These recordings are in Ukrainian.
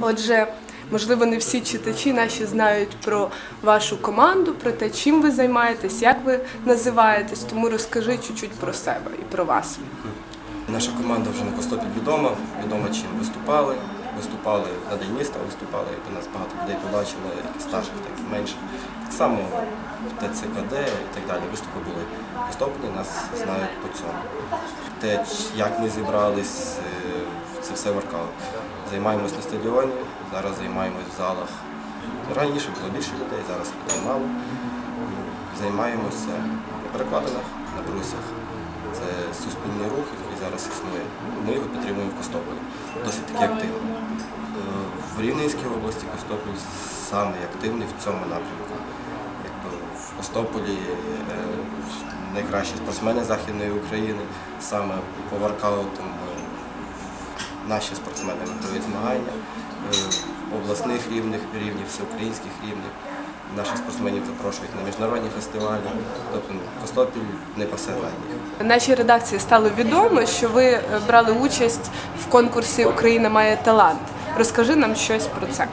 Отже, можливо, не всі читачі наші знають про вашу команду, про те, чим ви займаєтесь, як ви називаєтесь. Тому розкажи чуть-чуть про себе і про вас. Наша команда вже на Костопіль відома, відома чим виступали. Виступали на День міста, виступали, і нас багато людей побачили, як старших, так і менших. Так само в ТЦКД і так далі. Виступи були в Костополі, нас знають по цьому. Те, як ми зібрались, е, це все воркаут. Займаємось на стадіоні, зараз займаємось в залах. Раніше було більше людей, зараз людей мало. Займаємося на перекладинах, на брусях. Це суспільний рух, який зараз існує. Ми його підтримуємо в Костополі. Досить таки активно. Е, В Рівненській області Костопіль саме активний в цьому напрямку. В Костополі е, найкращі спортсмени Західної України, саме по воркаутам е, наші спортсмени виграють змагання е, обласних рівнів, рівнів, всеукраїнських рівнів. Наших спортсменів запрошують на міжнародні фестивалі. Тобто ну, Костопіль не пасе задніх. Нашій редакції стало відомо, що ви е, брали участь в конкурсі Україна має талант. Розкажи нам щось про це.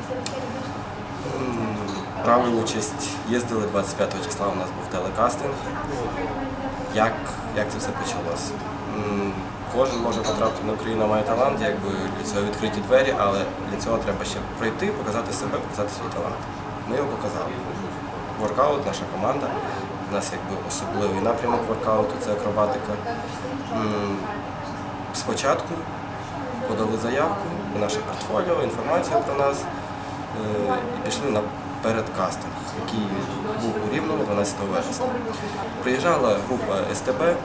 Брали участь, їздили 25 числа, у нас був телекастинг. Як, як це все почалося? Кожен може потрапити на Україну має талант, якби для цього відкриті двері, але для цього треба ще пройти, показати себе, показати свій талант. Ми його показали. Воркаут, наша команда. У нас якби особливий напрямок воркауту це акробатика. Спочатку подали заявку наше портфоліо, інформацію про нас е, і пішли на передкастинг, який був у Рівному 12 вересня. Приїжджала група СТБ, е,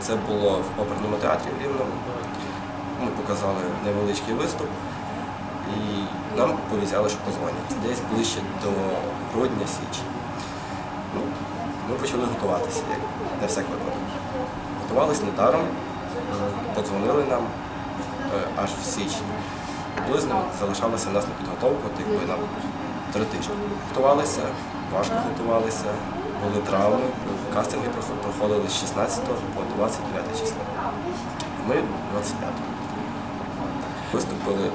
це було в оперному театрі в Рівному. Ми показали невеличкий виступ і нам пообіцяли, що позвонять. Десь ближче до грудня січня. Ну, ми почали готуватися, як на всяк випадок. Готувалися недаром, подзвонили нам е, аж в січні. Приблизно залишалося нас на підготовку, от якби нам три тижні. Готувалися, важко готувалися, були травми. Кастинги проходили з 16 по 29 число. Ми 25. Виступили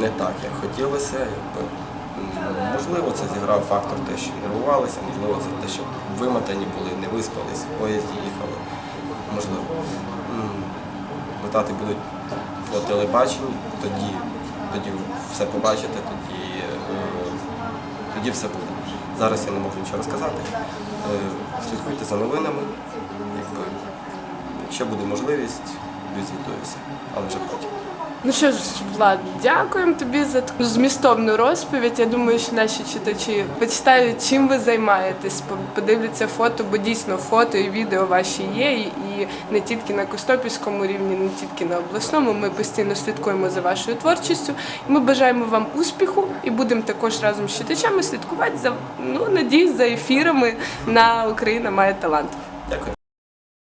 не так, як хотілося. Якби, можливо, це зіграв фактор те, що нервувалися, можливо, це те, що вимотані були, не виспались, в поїзді їхали. Можливо. Летати будуть по телебаченню, тоді, тоді все побачите, тоді, тоді все буде. Зараз я не можу нічого розказати. Е, Слідкуйте за новинами. Якби, якщо буде можливість, відзвітуюся, але вже потім. Ну що ж, Влад, дякуємо тобі за таку змістовну розповідь. Я думаю, що наші читачі почитають, чим ви займаєтесь, подивляться фото, бо дійсно фото і відео ваші є, і, не тільки на Костопільському рівні, не тільки на обласному. Ми постійно слідкуємо за вашою творчістю. І ми бажаємо вам успіху і будемо також разом з читачами слідкувати за ну надіюсь, за ефірами на Україна має талант.